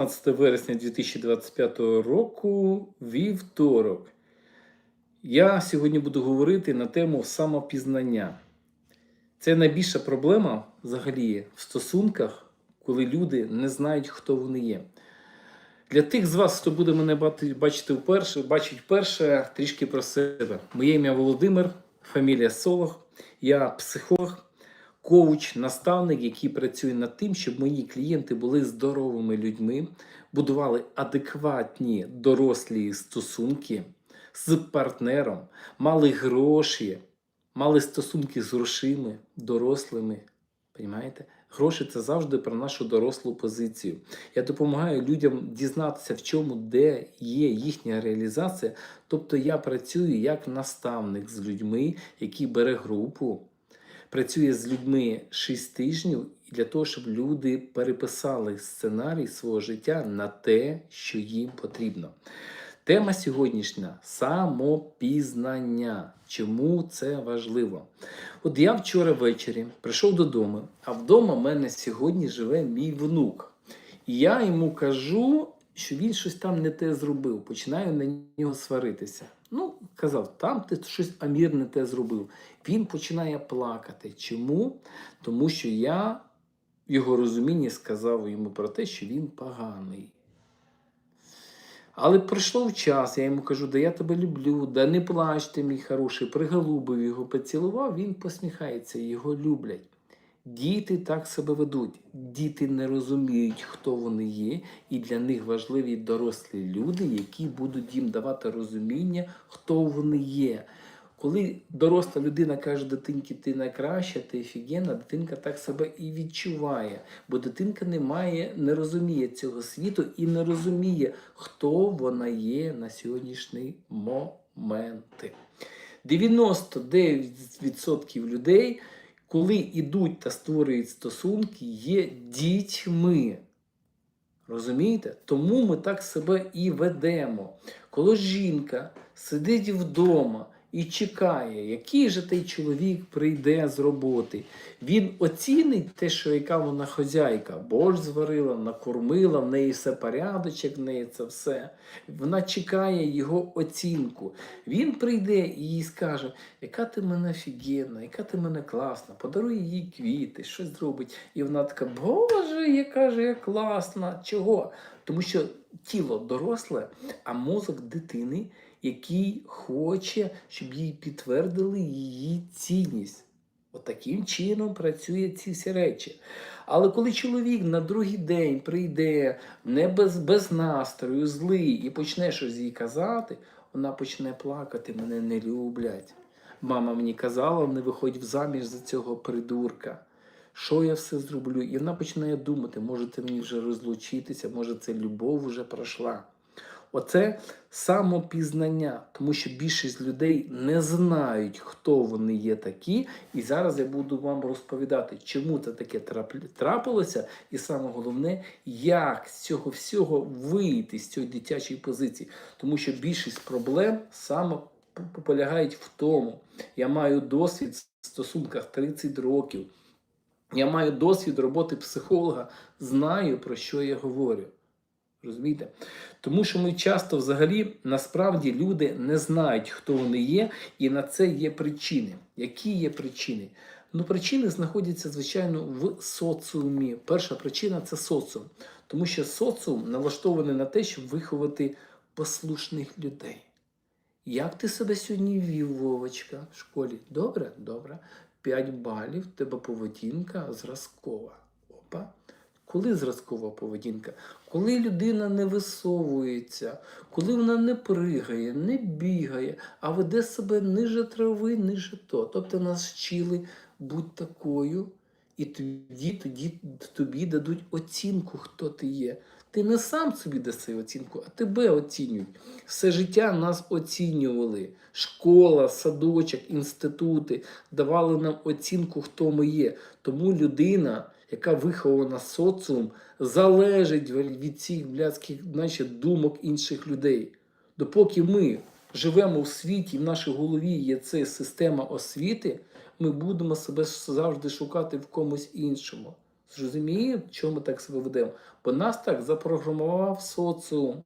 15 вересня 2025 року, вівторок. Я сьогодні буду говорити на тему самопізнання. Це найбільша проблема взагалі в стосунках, коли люди не знають, хто вони є. Для тих з вас, хто буде мене бачити вперше, бачить вперше, трішки про себе. Моє ім'я Володимир, фамілія Солох, я психолог, коуч, наставник, який працює над тим, щоб мої клієнти були здоровими людьми, будували адекватні дорослі стосунки з партнером, мали гроші, мали стосунки з грошима, дорослими. Понімаєте? Гроші це завжди про нашу дорослу позицію. Я допомагаю людям дізнатися, в чому, де є їхня реалізація. Тобто я працюю як наставник з людьми, який бере групу, працює з людьми 6 тижнів для того, щоб люди переписали сценарій свого життя на те, що їм потрібно. Тема сьогоднішня самопізнання. Чому це важливо? От я вчора ввечері прийшов додому, а вдома в мене сьогодні живе мій внук. І я йому кажу, що він щось там не те зробив. Починаю на нього сваритися. Ну, казав, там ти щось Амір не те зробив. Він починає плакати. Чому? Тому що я в його розумінні сказав йому про те, що він поганий. Але пройшов час, я йому кажу, да я тебе люблю, да не плач ти, мій хороший, приголубив його, поцілував, він посміхається, його люблять. Діти так себе ведуть. Діти не розуміють, хто вони є, і для них важливі дорослі люди, які будуть їм давати розуміння, хто вони є. Коли доросла людина каже дитинці, ти найкраща, ти офігенна, дитинка так себе і відчуває, бо дитинка не має, не розуміє цього світу і не розуміє, хто вона є на сьогоднішній момент. 99% людей, коли йдуть та створюють стосунки, є дітьми. Розумієте? Тому ми так себе і ведемо. Коли жінка сидить вдома і чекає, який же той чоловік прийде з роботи, він оцінить те, що яка вона хазяйка, борщ зварила, накормила, в неї все порядочок, в неї це все. Вона чекає його оцінку. Він прийде і їй скаже, яка ти мене офігенна, яка ти мене класна, подарує їй квіти, щось зробить. І вона така, Боже, яка ж я класна. Чого? Тому що тіло доросле, а мозок дитини, який хоче, щоб їй підтвердили її цінність. Отаким чином працює ці всі речі. Але коли чоловік на другий день прийде не без, без настрою, злий і почне щось їй казати, вона почне плакати, мене не люблять. Мама мені казала, не виходь заміж за цього придурка. Що я все зроблю? І вона починає думати, може це мені вже розлучитися, може це любов вже пройшла. Оце самопізнання, тому що більшість людей не знають, хто вони є такі. І зараз я буду вам розповідати, чому це таке трапилося, і саме головне, як з цього всього вийти з цієї дитячої позиції. Тому що більшість проблем саме полягають в тому. Я маю досвід в стосунках 30 років. Я маю досвід роботи психолога, знаю про що я говорю. Розумієте? Тому що ми часто взагалі насправді люди не знають, хто вони є, і на це є причини. Які є причини? Ну, причини знаходяться, звичайно, в соціумі. Перша причина це соціум. Тому що соціум налаштований на те, щоб виховати послушних людей. Як ти себе сьогодні вів, Вовочка, в школі? Добре? Добре. 5 балів, тебе поведінка зразкова. Опа. Коли зразкова поведінка? Коли людина не висовується, коли вона не пригає, не бігає, а веде себе ниже трави, ниже то. Тобто нас вчили будь такою, і тоді, тоді тобі дадуть оцінку, хто ти є. Ти не сам собі даси оцінку, а тебе оцінюють. Все життя нас оцінювали. Школа, садочок, інститути давали нам оцінку, хто ми є. Тому людина, яка вихована соціум, залежить від цих блядських значить, думок інших людей. Допоки ми живемо в світі, в нашій голові є ця система освіти, ми будемо себе завжди шукати в комусь іншому. Зрозуміємо, чому ми так себе ведемо? Бо нас так запрограмував соціум.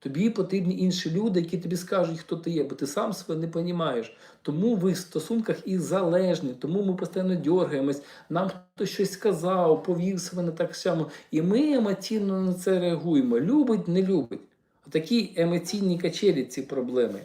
Тобі потрібні інші люди, які тобі скажуть, хто ти є, бо ти сам себе не розумієш. Тому ви в стосунках і залежні, тому ми постійно дергаємось, нам хтось щось сказав, повів себе не так само. І ми емоційно на це реагуємо. Любить, не любить. Такі емоційні качелі ці проблеми.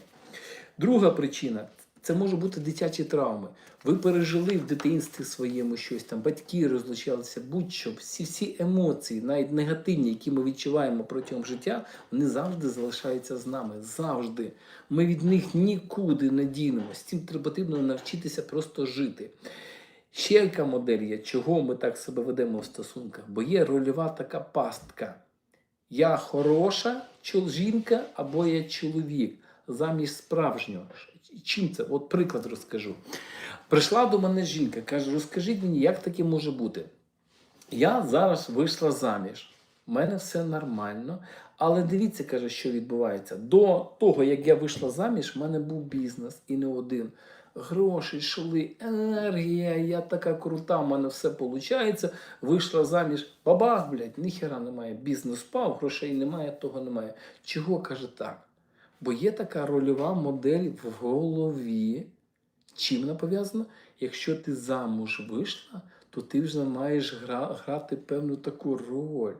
Друга причина це може бути дитячі травми. Ви пережили в дитинстві своєму щось там, батьки розлучалися, будь-що, всі всі емоції, навіть негативні, які ми відчуваємо протягом життя, вони завжди залишаються з нами. Завжди. Ми від них нікуди не дінемося. З цим потрібно навчитися просто жити. Ще яка модель є, чого ми так себе ведемо в стосунках? Бо є рольова така пастка. Я хороша жінка або я чоловік замість справжнього. Чим це? От приклад розкажу. Прийшла до мене жінка, каже: розкажіть мені, як таке може бути? Я зараз вийшла заміж. У мене все нормально. Але дивіться, каже, що відбувається. До того, як я вийшла заміж, в мене був бізнес і не один. Гроші йшли, енергія, я така крута, в мене все виходить. Вийшла заміж, бабах, блядь, ніхера немає. Бізнес впав, грошей немає, того немає. Чого каже так? Бо є така рольова модель в голові. Чим вона пов'язана? Якщо ти замуж вийшла, то ти вже маєш гра- грати певну таку роль.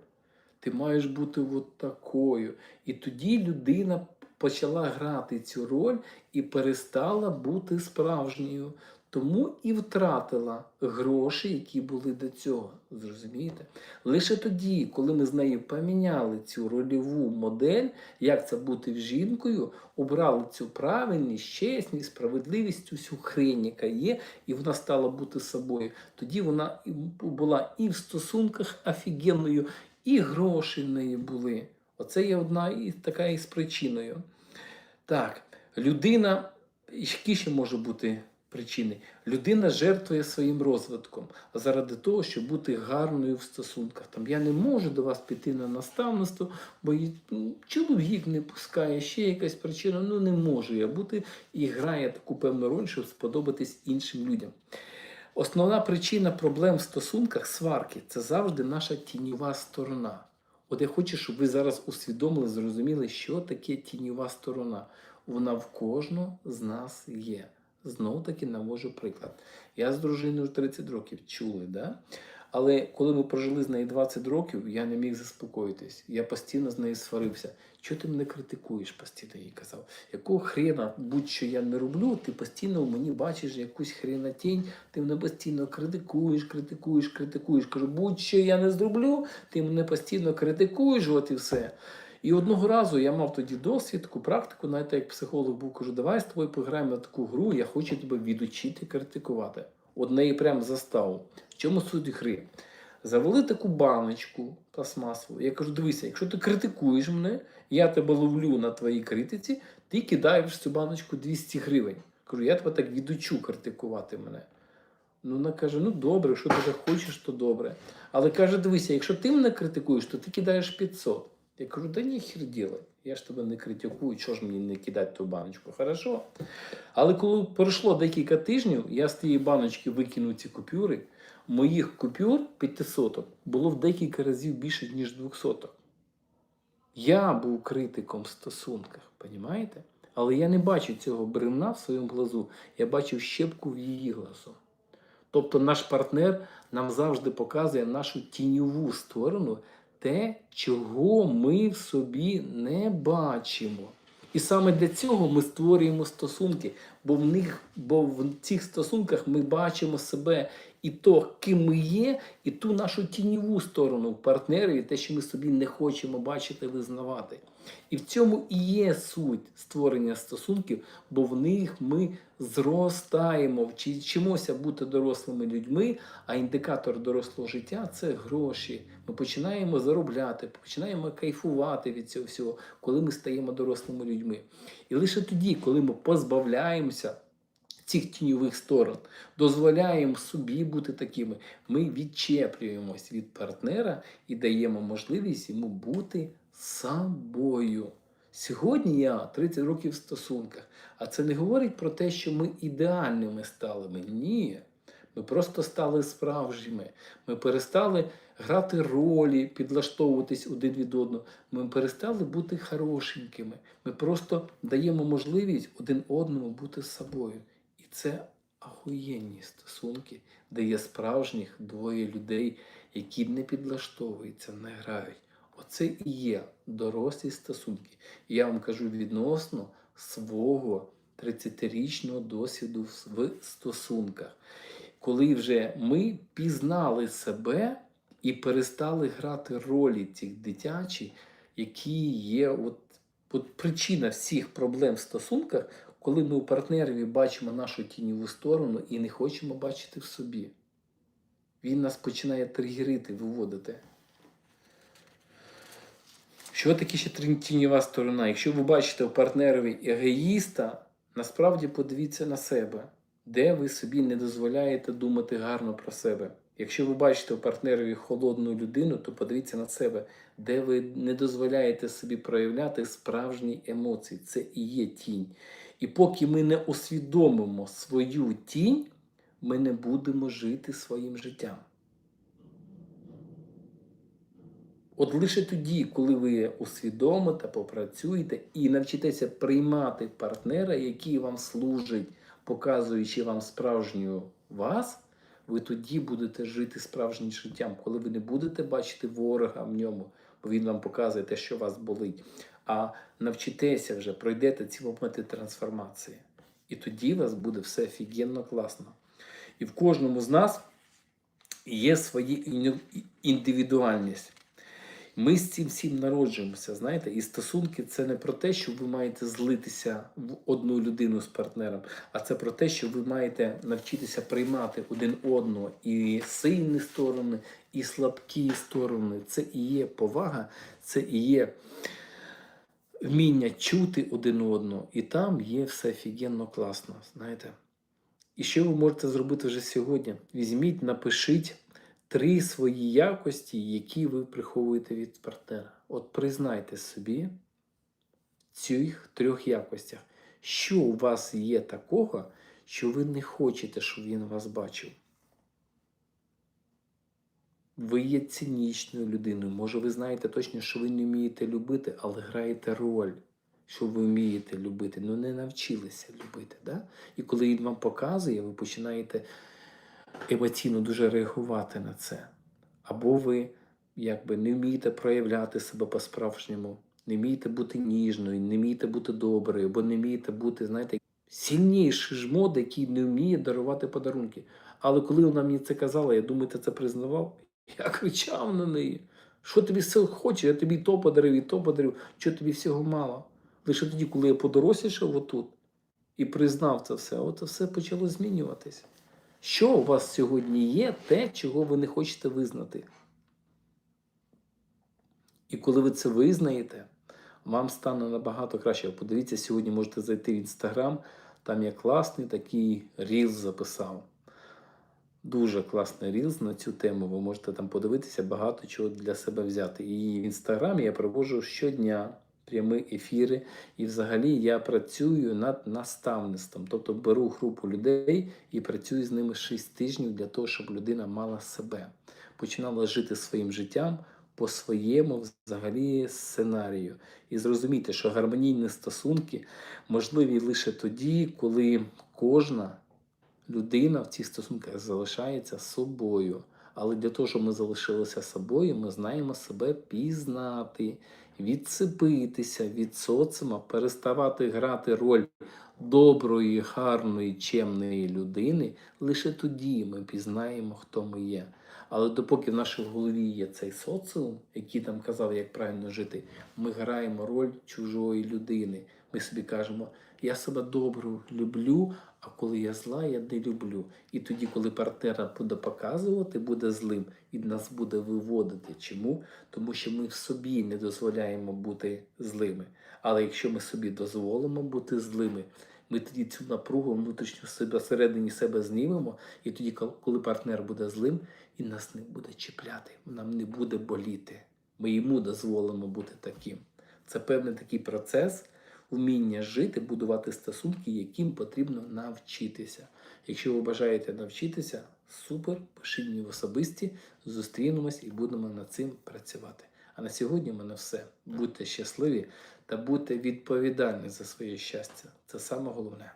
Ти маєш бути от такою. І тоді людина почала грати цю роль і перестала бути справжньою. Тому і втратила гроші, які були до цього. Зрозумієте? Лише тоді, коли ми з нею поміняли цю рольову модель, як це бути жінкою, обрали цю правильність, чесність, справедливість, цю хрень, яка є, і вона стала бути собою. Тоді вона була і в стосунках офігенною, і гроші в неї були. Оце є одна із така із причиною. Так, людина, які ще може бути причини? Людина жертвує своїм розвитком заради того, щоб бути гарною в стосунках. Там я не можу до вас піти на наставництво, бо ну, чоловік не пускає, ще якась причина. Ну не можу я бути і грає таку певну роль, щоб сподобатись іншим людям. Основна причина проблем в стосунках сварки це завжди наша тіньова сторона. От я хочу, щоб ви зараз усвідомили, зрозуміли, що таке тіньова сторона. Вона в кожного з нас є. Знову таки навожу приклад. Я з дружиною 30 років чули, да? але коли ми прожили з нею 20 років, я не міг заспокоїтись. Я постійно з нею сварився. Чого ти мене критикуєш? постійно їй казав. Якого хрена, будь-що я не роблю, ти постійно в мені бачиш якусь хренотінь, ти мене постійно критикуєш, критикуєш, критикуєш. Кажу, будь-що я не зроблю, ти мене постійно критикуєш, от і все. І одного разу я мав тоді досвід, таку практику, навіть як психолог був, кажу, давай з тобою пограємо на таку гру, я хочу тебе відучити критикувати. От неї прям застав. В чому суть гри? Завели таку баночку пластмасову. Я кажу, дивися, якщо ти критикуєш мене, я тебе ловлю на твоїй критиці, ти кидаєш цю баночку 200 гривень. Кажу, я тебе так відучу критикувати мене. Ну, вона каже: ну добре, якщо ти так хочеш, то добре. Але каже, дивися, якщо ти мене критикуєш, то ти кидаєш 500. Я кажу, да ніхер ділай, я ж тебе не критикую, чого ж мені не кидати ту баночку? Хорошо. Але коли пройшло декілька тижнів, я з тієї баночки викинув ці купюри, моїх купюр 500 було в декілька разів більше, ніж 200. Я був критиком в стосунках, понімаєте? Але я не бачу цього бревна в своєму глазу, я бачив щепку в її глазу. Тобто наш партнер нам завжди показує нашу тіньову сторону, те, чого ми в собі не бачимо. І саме для цього ми створюємо стосунки, бо в них, бо в цих стосунках ми бачимо себе і то, ким ми є, і ту нашу тіньову сторону в партнері, те, що ми собі не хочемо бачити, визнавати. І в цьому і є суть створення стосунків, бо в них ми зростаємо, вчимося бути дорослими людьми, а індикатор дорослого життя це гроші. Ми починаємо заробляти, починаємо кайфувати від цього всього, коли ми стаємо дорослими людьми. І лише тоді, коли ми позбавляємося цих тіньових сторон, дозволяємо собі бути такими, ми відчеплюємось від партнера і даємо можливість йому бути собою. Сьогодні я 30 років в стосунках, а це не говорить про те, що ми ідеальними стали. Ні. Ми просто стали справжніми. Ми перестали грати ролі, підлаштовуватись один від одного. Ми перестали бути хорошенькими. Ми просто даємо можливість один одному бути собою. І це ахуєнні стосунки, де є справжніх двоє людей, які не підлаштовуються, не грають. Оце і є дорослі стосунки. Я вам кажу відносно свого 30-річного досвіду в стосунках. Коли вже ми пізнали себе і перестали грати ролі цих дитячі, які є от, от причина всіх проблем в стосунках, коли ми у партнерові бачимо нашу тіньову сторону і не хочемо бачити в собі. Він нас починає тригерити, виводити. Що таке ще тіньова сторона? Якщо ви бачите у партнерові егоїста, насправді подивіться на себе, де ви собі не дозволяєте думати гарно про себе. Якщо ви бачите у партнерові холодну людину, то подивіться на себе, де ви не дозволяєте собі проявляти справжні емоції. Це і є тінь. І поки ми не усвідомимо свою тінь, ми не будемо жити своїм життям. От лише тоді, коли ви усвідомите, попрацюєте і навчитеся приймати партнера, який вам служить, показуючи вам справжню вас, ви тоді будете жити справжнім життям, коли ви не будете бачити ворога в ньому, бо він вам показує те, що вас болить. А навчитеся вже, пройдете ці моменти трансформації. І тоді у вас буде все офігенно класно. І в кожному з нас є своя індивідуальність. Ми з цим всім народжуємося, знаєте, і стосунки це не про те, що ви маєте злитися в одну людину з партнером, а це про те, що ви маєте навчитися приймати один одного і сильні сторони, і слабкі сторони. Це і є повага, це і є вміння чути один одного, і там є все офігенно класно, знаєте. І що ви можете зробити вже сьогодні? Візьміть, напишіть три свої якості, які ви приховуєте від партнера. От признайте собі цих трьох якостях, що у вас є такого, що ви не хочете, щоб він вас бачив. Ви є цинічною людиною. Може, ви знаєте точно, що ви не вмієте любити, але граєте роль, що ви вмієте любити, ну не навчилися любити. Да? І коли він вам показує, ви починаєте емоційно дуже реагувати на це. Або ви якби не вмієте проявляти себе по-справжньому, не вмієте бути ніжною, не вмієте бути доброю, або не вмієте бути, знаєте, сильніший жмот, який не вміє дарувати подарунки. Але коли вона мені це казала, я думаю, ти це признавав, я кричав на неї. Що тобі все хоче? Я тобі то подарив, і то подарив, що тобі всього мало. Лише тоді, коли я подорослішав отут і признав це все, це все почало змінюватися. Що у вас сьогодні є, те, чого ви не хочете визнати? І коли ви це визнаєте, вам стане набагато краще. Подивіться, сьогодні можете зайти в інстаграм, там я класний такий рілз записав. Дуже класний рілз на цю тему. Ви можете там подивитися, багато чого для себе взяти. І в інстаграмі я проводжу щодня прямі ефіри. І взагалі я працюю над наставництвом. Тобто беру групу людей і працюю з ними 6 тижнів для того, щоб людина мала себе, починала жити своїм життям по своєму взагалі сценарію. І зрозуміти, що гармонійні стосунки можливі лише тоді, коли кожна людина в цих стосунках залишається собою. Але для того, щоб ми залишилися собою, ми знаємо себе пізнати, відсипитися від соціума, переставати грати роль доброї, гарної, чемної людини. Лише тоді ми пізнаємо, хто ми є. Але допоки в нашій голові є цей соціум, який там казав, як правильно жити, ми граємо роль чужої людини. Ми собі кажемо, я себе добру люблю, а коли я зла, я не люблю. І тоді, коли партнера буде показувати, буде злим і нас буде виводити. Чому? Тому що ми в собі не дозволяємо бути злими. Але якщо ми собі дозволимо бути злими, ми тоді цю напругу внутрішню себе всередині себе знімемо, і тоді, коли партнер буде злим, і нас не буде чіпляти, нам не буде боліти. Ми йому дозволимо бути таким. Це певний такий процес вміння жити, будувати стосунки, яким потрібно навчитися. Якщо ви бажаєте навчитися, Супер, пишіть мені в особисті, зустрінемось і будемо над цим працювати. А на сьогодні в мене все. Будьте щасливі та будьте відповідальні за своє щастя. Це саме головне.